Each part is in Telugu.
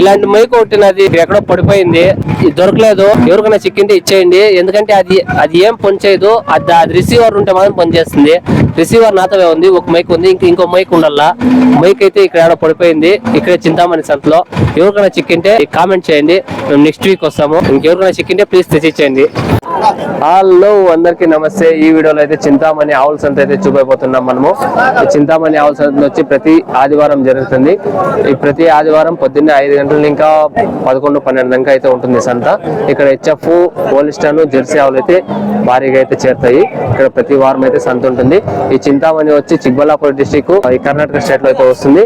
ఇలాంటి మైక్ ఒకటి నాది ఎక్కడో పడిపోయింది. ఇది దొరకలేదు. ఎవరికైనా చిక్కింటే ఇచ్చేయండి. ఎందుకంటే అది అది ఏం పనిచేయదు అది అది రిసీవర్ ఉంటే మాత్రం పనిచేస్తుంది రిసీవర్ నాతో ఉంది. ఒక మైక్ ఉంది. ఇంక ఇంకో మైక్ ఉండాలా? మైక్ అయితే ఇక్కడ ఎక్కడో పడిపోయింది. ఇక్కడ చింతామణి సంతలో ఎవరికైనా చిక్కింటే కామెంట్ చేయండి. మేము నెక్స్ట్ వీక్ వస్తాము. ఇంకెవరికైనా చిక్కింటే ప్లీజ్ తెచ్చిచ్చేయండి. హలో అందరికి నమస్తే. ఈ వీడియోలో అయితే చింతామణి ఆవుల సంత అయితే చూపైపోతున్నాం మనము. ఈ చింతామణి ఆవుల సంత వచ్చి ప్రతి ఆదివారం జరుగుతుంది. ఈ ప్రతి ఆదివారం పొద్దున్నే ఐదు గంటల ఇంకా పదకొండు పన్నెండు దాకా అయితే ఉంటుంది సంత. ఇక్కడ హెచ్ఎఫ్ పోలిస్టాన్ జెర్సీ ఆవులు అయితే భారీగా అయితే చేరుతాయి. ఇక్కడ ప్రతి వారం అయితే సంత ఉంటుంది. ఈ చింతామణి వచ్చి చిక్బల్లాపూర్ డిస్టిక్ ఈ కర్ణాటక స్టేట్లో అయితే వస్తుంది.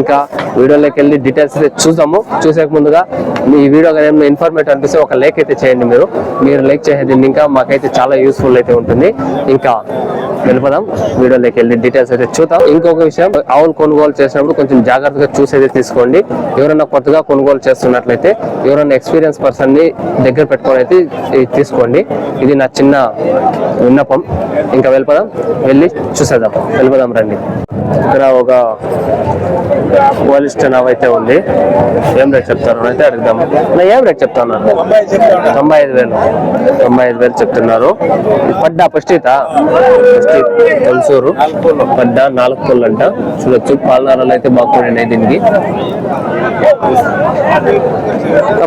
ఇంకా వీడియోలోకి వెళ్ళి డీటెయిల్స్ అయితే చూసాము చూసే ముందుగా మీ వీడియో ఏమైనా ఇన్ఫర్మేటివ్ అనిపిస్తే ఒక లైక్ అయితే చేయండి మీరు. మీరు లైక్ చేయండి. ఇది ఇంకా మాకైతే చాలా యూస్ఫుల్ అయితే ఉంటుంది. ఇంకా వెళ్ళిపోదాం. వీడియోలోకి వెళ్ళి డీటెయిల్స్ అయితే చూద్దాం. ఇంకొక విషయం ఆవులు కొనుగోలు చేసినప్పుడు కొంచెం జాగ్రత్తగా చూసి అయితే తీసుకోండి. ఎవరైనా కొత్తగా కొనుగోలు చేస్తున్నట్లయితే ఎవరైనా ఎక్స్పీరియన్స్ పర్సన్ని దగ్గర పెట్టుకొని అయితే తీసుకోండి. ఇది నా చిన్న విన్నపం. ఇంకా వెళ్ళిపోదాం. వెళ్ళి చూసేద్దాం. వెళ్ళిపోదాం రండి. ఇక్కడ ఒక పోలీస్ స్టేషన్ అయితే ఉంది. ఏం రేట్ చెప్తారు? అయితే అడుగుదాం. ఏం రేట్ చెప్తాను తొంభై ఐదు వేలు. తొంభై ఐదు వేలు చెప్తున్నారు. పడ్డా? ఫస్ట్ ఫస్ట్ తొలసూరు. పడ్డా? నాలుగు పళ్ళు అంట. చూడొచ్చు. పాలనారాలు అయితే బాగున్నాయి దీనికి.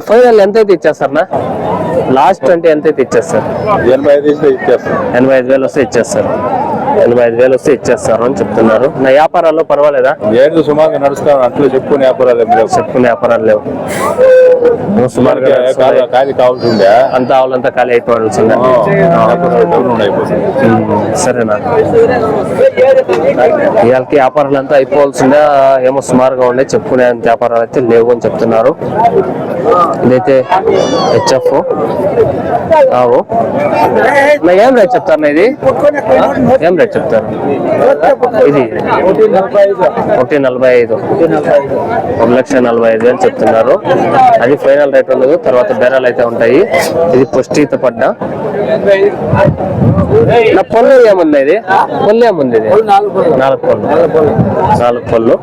ఫైనల్ ఎంత అయితే ఇచ్చేస్తారనా లాస్ట్ అంటే ఎంత అయితే ఇచ్చేస్తారు. ఎనభై ఐదు వేలు వస్తే ఇచ్చేస్తారు. ఎనభై ఐదు వేలు వస్తే ఇచ్చేస్తారు అని చెప్తున్నారు. నా వ్యాపారాల్లో పర్వాలేదా? ఏడు సుమారుగా నడుస్తాను. అట్లా చెప్పుకునే వ్యాపారాలు ఏం లేవు. చెప్పుకునే వ్యాపారాలు లేవు. సుమారుగా కాదు కావాల్సి ఉండే అంతా ఆవులంతా ఖాళీ అయిపోవాల్సిందే వ్యాపారాలు డౌన్ అయిపోతుంది. సరేనా. ఇవాళకి వ్యాపారాలు అంతా అయిపోవాల్సిందే ఏమో సుమారుగా ఉండే చెప్పుకునే వ్యాపారాలు అయితే లేవు అని చెప్తున్నారు. ఇదైతే హెచ్ఎఫ్ కావు. నా ఏం రేట్ చెప్తారు ఇది? ఏం రేట్ చెప్తారు? ఇది ఒకటి నలభై ఐదు. ఒక లక్ష నలభై ఐదు వేలు చెప్తున్నారు. అది ఫైనల్ రేట్ ఉండదు తర్వాత బేరాలు అయితే ఉంటాయి. ఇది పుష్టిత పడ్డ నా పళ్ళు ఏముంది ఇది? పళ్ళు ఏముంది ఇది? నాలుగు పళ్ళు నాలుగు పళ్ళు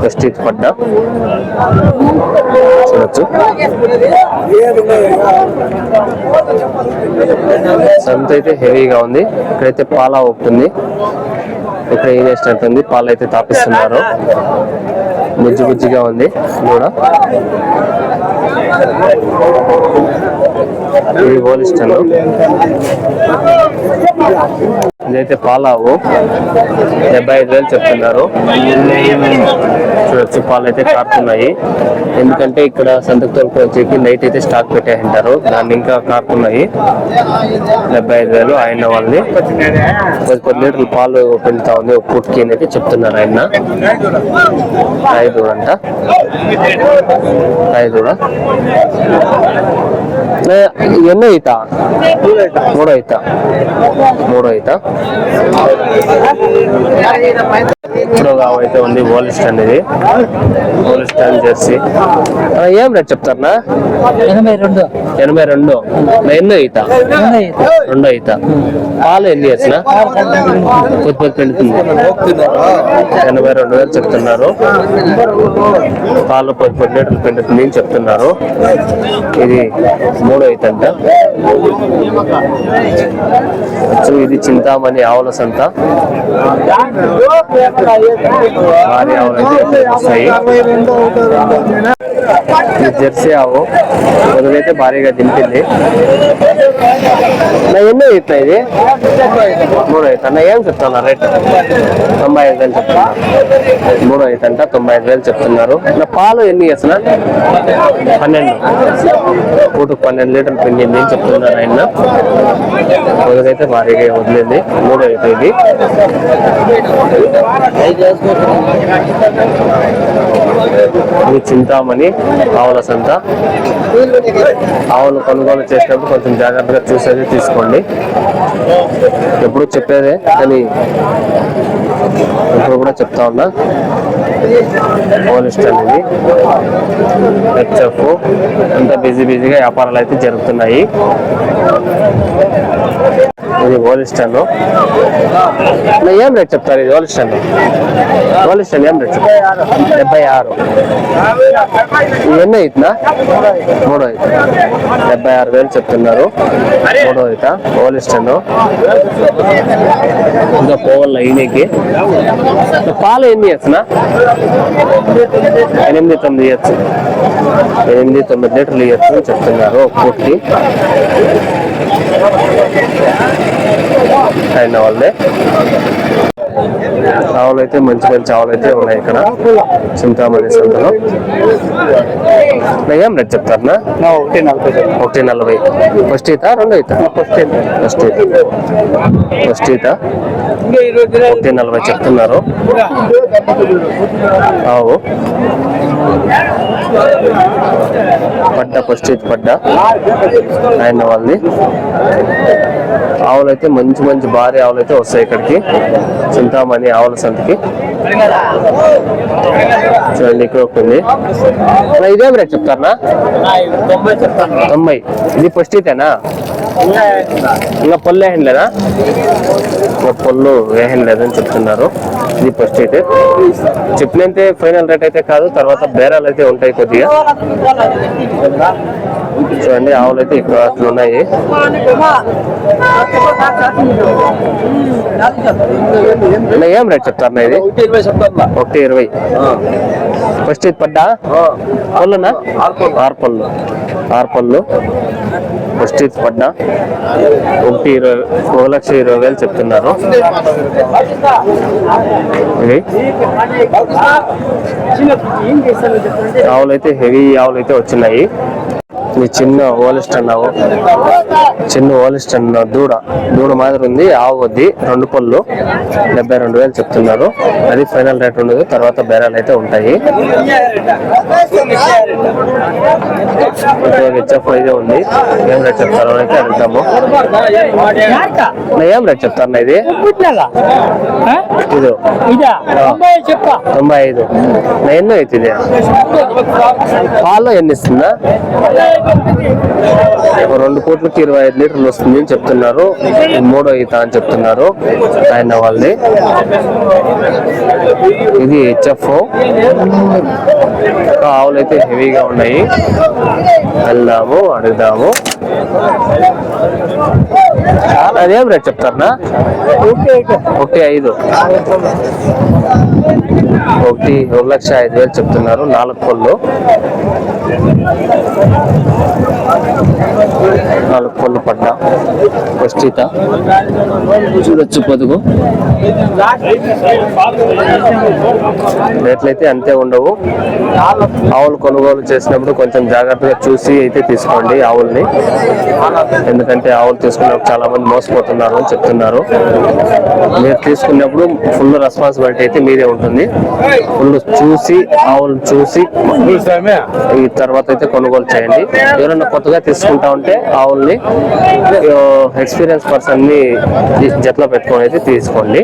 పుష్టిత పడ్డ? చూడొచ్చు. సంత అయితే హెవీగా ఉంది ఇక్కడైతే పాల ఉంటుంది ఇక్కడ ఏం చేసినట్టుంది? పాలు అయితే తాపిస్తున్నారు. బుజ్జి బుజ్జిగా ఉంది కూడా ఇది పోలిస్తాను ఇదైతే పాలావు. డెబ్బై ఐదు వేలు చెప్తున్నారు. చూడొచ్చు పాలు అయితే కారుతున్నాయి. ఎందుకంటే ఇక్కడ సంతకు వచ్చేకి నైట్ అయితే స్టాక్ పెట్టేసింటారు. దాన్ని ఇంకా కారుతున్నాయి. డెబ్బై ఐదు వేలు ఆయన వాళ్ళని పది పది లీటర్లు పాలు పెళ్తా ఉంది. ఒక పూటకి అని అయితే చెప్తున్నారు ఆయన. ఐదు అంట. రాయదూడ ఎన్నో ఈత మూడో ఈత మూడో ఈత ఇప్పుడు అయితే ఉంది ఓల్ స్టాండ్ ఇది. ఓల్ స్టాండ్ ఆ, ఏం రేట్ చెప్తారనా ఎనభై రెండు. ఎనభై రెండు. ఎన్నో ఈత? రెండో ఈత. పాలు ఎన్ని వేసిన కొద్ది పెడుతుంది. ఎనభై రెండు వేలు చెప్తున్నారు. పాలు పది పది లీటర్లు పెండుతుంది అని చెప్తున్నారు. ఇది మూడో ఈత అంట. ఇది చింతామణి ఆవుల సంత. భారీ ఆవులు వస్తాయి జెర్సీ ఆవు మొదలైతే భారీగా దింపింది. నా ఎన్నో ఇట్లా ఇది? మూడు అయితే అన్న ఏం చెప్తున్నా రేట్? తొంభై ఐదు వేలు చెప్తున్నారు మూడు అయితే అంట తొంభై ఐదు వేలు చెప్తున్నారు. నా పాలు ఎన్ని చేస్తున్నా? పన్నెండు. పూటకు పన్నెండు లీటర్లు పిండింది అని చెప్తున్నారు ఆయన. మొదలైతే భారీగా వదిలింది. మూడు అయితే ఇది. ఇది చింతామణి ఆవుల సంత. ఆవులు కొనుగోలు చేసినప్పుడు కొంచెం జాగ్రత్తగా చూసేది తీసుకోండి. ఎప్పుడు చెప్పేదే కానీ ఇప్పుడు కూడా చెప్తా ఉన్నా. పోలీస్ అనేది హెచ్ఎఫ్. అంతా బిజీ బిజీగా వ్యాపారాలు అయితే జరుగుతున్నాయి. ఇది ఓలిస్టన్ ఏం రేట్ చెప్తారు ఇది ఓలిస్టన్ ఓలిస్టన్ ఏం రేట్ చెప్తారు? డెబ్బై ఆరు. ఇవన్నీ అవుతుందా మూడో అవుతుంది డెబ్బై ఆరు వేలు చెప్తున్నారు. మూడో అవుతా ఓలిస్టన్ ఇంకా పోవాల ఈయనకి. పాలు ఎన్ని ఇస్తున్నా ఎనిమిది తొమ్మిది ఇవ్వచ్చు ఎనిమిది తొమ్మిది లీటర్లు ఇవ్వచ్చు అని చెప్తున్నారు. పూర్తి. అయిన వాళ్ళే. ఆవులు అయితే మంచి మంచి ఆవులు అయితే ఉన్నాయి ఇక్కడ. చింతామణి సంతలో. ఏం రేట్ చెప్తారనా? ఒకటి నలభై ఫస్ట్ ఈత రెండు ఈత? ఫస్ట్ ఈత. ఫస్ట్ ఈత. ఒకటి నలభై చెప్తున్నారు. ఆవు. పడ్డ ఫస్ట్ ఈత పడ్డ. ఆయన వాళ్ళది. ఆవులు అయితే మంచి మంచి భారీ ఆవులు అయితే వస్తాయి ఇక్కడికి. చింతామణి ఆవుల సంతకి చూడండి ఇక్కడ ఒకటి ఉంది. ఇదేం రేట్ తొంభై. ఇది ఫస్ట్ ఇతేనా ఇంకా పళ్ళు వేయండి లేదా ఇంకా పళ్ళు వేయండి లేదని చెప్తున్నారు. ఇది ఫస్ట్ అయితే. చెప్పినంతే ఫైనల్ రేట్ అయితే కాదు తర్వాత బేరాలు అయితే ఉంటాయి కొద్దిగా. చూడండి ఆవులు అయితే ఇక్కడ అట్లా ఉన్నాయి. ఏం రేట్ చెప్తారా ఇది? చెప్తాను ఒకటి ఇరవై. ఫస్ట్ ఇది పడ్డా? పళ్ళునా? ఆరు పళ్ళు. ఆరు పళ్ళు. ఫస్ట్ ఇది పడ్డా? ఒకటి ఇరవై ఒక లక్ష ఇరవై వేలు చెప్తున్నారు. ఇవి ఆవులు అయితే హెవీ ఆవులు అయితే వచ్చినాయి. ఇది చిన్న ఓలిస్ట్ అన్నావు. చిన్న ఓలిస్టన్ దూడ. దూడ మాదిరి ఉంది ఆవు వద్ది రెండు పళ్ళు. డెబ్బై రెండు వేలు చెప్తున్నారు. అది ఫైనల్ రేట్ ఉండదు తర్వాత బేరాలు అయితే ఉంటాయి. హెచ్ఎఫ్ అయితే ఉంది. ఏం రేట్ చెప్తారో అయితే అడుగుతాము. నా ఏం రేట్ చెప్తారు ఇది? ఇది. తొంభై ఐదు. నా ఎన్నో అయితే ఇది పాలు ఎన్ని ఇస్తుందా? రెండు కోట్లకి ఇరవై ఐదు లీటర్లు వస్తుంది అని చెప్తున్నారు. మూడో ఈత అని చెప్తున్నారు ఆయన వాళ్ళది. ఇది హెచ్ఎఫ్. ఆవులు అయితే హెవీగా ఉన్నాయి. వెళ్దాము అడుగుదాము. అదేం రేట్ చెప్తారనా? ఒకటి ఐదు. ఒకటి ఒక లక్ష ఐదు వేలు చెప్తున్నారు నాలుగు పళ్ళు నాలుగు పళ్ళు పడ్డ. ఈత చూడొచ్చు పొదుగు. రేట్లు అయితే అంతే ఉండవు. ఆవులు కొనుగోలు చేసినప్పుడు కొంచెం జాగ్రత్తగా చూసి అయితే తీసుకోండి ఆవుల్ని. ఎందుకంటే ఆవులు తీసుకున్నప్పుడు చాలా మంది మోసపోతున్నారు అని చెప్తున్నారు. మీరు తీసుకున్నప్పుడు ఫుల్ రెస్పాన్సిబిలిటీ అయితే మీదే ఉంటుంది. ఫుల్ చూసి ఆవులు చూసి ఈ తర్వాత అయితే కొనుగోలు చేయండి. ఎవరైనా కొత్తగా తీసుకుంటా ఉంటే ఆవుల్ని ఎక్స్పీరియన్స్ పర్సన్ని జట్లో పెట్టుకొని అయితే తీసుకోండి.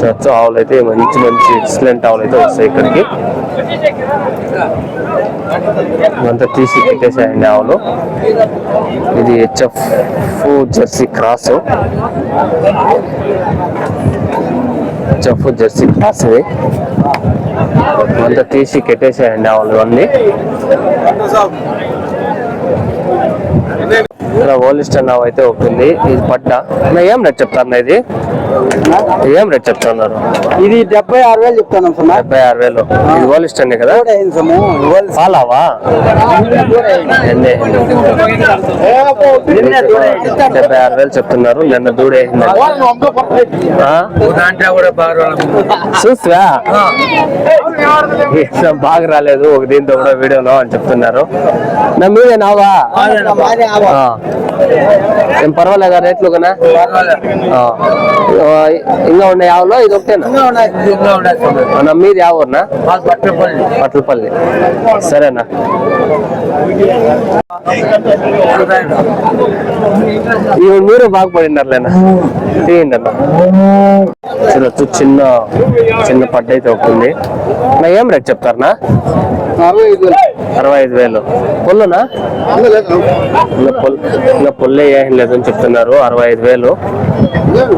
చచ్చు ఆవులు అయితే మంచి మంచి ఎక్సలెంట్ ఆవులు అయితే వస్తాయి ఇక్కడికి. అంతా తీసి పెట్టేసాయండి ఆవులు ఇది HF Jersey cross. HF Jersey cross ఇది. అంతా తీసి కట్టేసాయండి ఆవులు అన్నీ. ఇక్కడ హోలిస్టర్ నావ్ అయితే ఒకటి ఇది పడ్డ. ఏం రేట్ చెప్తారు ఇది? ఏం రేట్ చెప్తున్నారు? ఇది డెబ్బై ఆరు వేలు చెప్తాను డెబ్బై ఆరు వేలు. ఇది ఓలిస్టర్ కదా? సొమ్ము పాలావా? ఎన్ని? డెబ్బై ఆరు వేలు చెప్తున్నారు నిన్న దూడే కూడా బాగా రాలేదు ఒక దీంతో కూడా వీడియోలో అని చెప్తున్నారు. నా మీదే నావా. ఏం పర్వాలేదా రేట్లు కన్నా ఇంకా ఉన్నాయి ఆవులో ఇది ఒకటేనా ఆ, నా మీది ಯಾವ ఊరునా? పట్లపల్లి సరేనా. ఇవి మీరు బాగుపడినారులేనా తీయండి అన్న. చూడొచ్చు చిన్న చిన్న పడ్డ అయితే ఒకటి నా ఏం రేట్ చెప్తారనా అరవై ఐదు వేలు. అరవై ఐదు వేలు. పొల్లునా? ఇంకా పొల్ పొల్లే ఏం లేదని చెప్తున్నారు? అరవై ఐదు వేలు.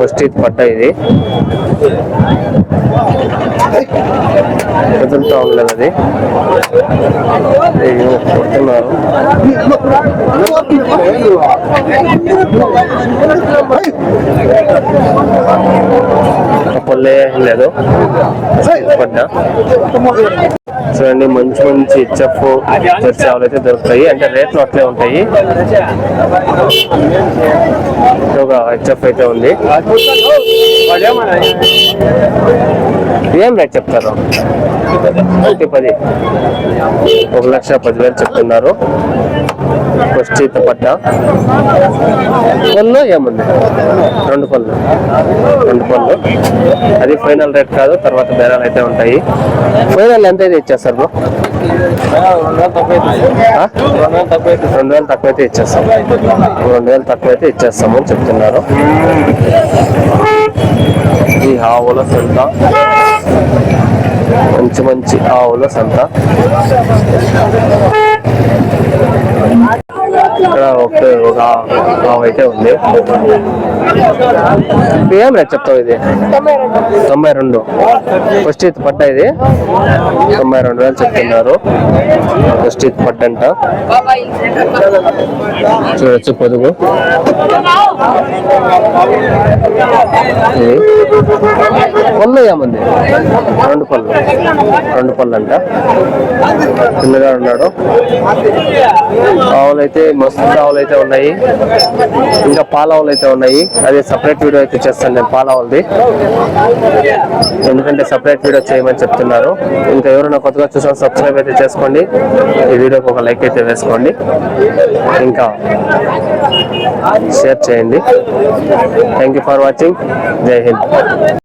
ఫస్ట్ ఇది పట్ట ఇది. కదులుతా ఉండలేదు అది. కొడుతున్నారు. పొల్లే లేదు. పడ్డా? చూడండి మంచి మంచి హెచ్ఎఫ్ జెర్సీ ఆవులు అయితే దొరుకుతాయి. అంటే రేట్లు అట్లే ఉంటాయి. ఒక హెచ్ఎఫ్ అయితే ఉంది. ఏం రేట్ చెప్తారు? ఒకటి పది ఒక లక్ష పదివేలు చెప్తున్నారు. ఫస్ట్ ఈత పళ్ళు ఏముంది? రెండు పళ్ళు. రెండు పళ్ళు. అది ఫైనల్ రేట్ కాదు తర్వాత బేరాలు అయితే ఉంటాయి. ఫైనల్ ఎంత అయితే ఇచ్చేస్తారు బ్రో? రెండు వేలు తక్కువ అయితే ఇచ్చేస్తాం. రెండు వేలు తక్కువ అయితే ఇచ్చేస్తాము అని చెప్తున్నారు. ఈ ఆవుల సంత. మంచి మంచి ఆవుల సంత. ఇక్కడ ఒక ఒక అయితే ఉంది. ఏం రేట్ చెప్తావు ఇది. తొంభై రెండు. ఫస్ట్ ఇది పట్ట ఇది. తొంభై రెండు వేలు చెప్తున్నారు. ఫస్ట్ ఇది పట్ట అంట చూడొచ్చు పొదుగు. పళ్ళు ఏముంది? రెండు పళ్ళు. రెండు పళ్ళు అంట చిన్నగా ఉన్నాడు. ఆవులు అయితే మస్తు ఆవులు అయితే ఉన్నాయి. ఇంకా పాల ఆవులు అయితే ఉన్నాయి. అదే సపరేట్ వీడియో అయితే చేస్తాను నేను పాల ఆవులది ఎందుకంటే సపరేట్ వీడియో చేయమని చెప్తున్నారు. ఇంకా ఎవరైనా కొత్తగా చూసాను సబ్స్క్రైబ్ అయితే చేసుకోండి. ఈ వీడియోకి ఒక లైక్ అయితే వేసుకోండి. ఇంకా షేర్ చేయండి. థ్యాంక్ యూ ఫర్ వాచింగ్ జై హింద్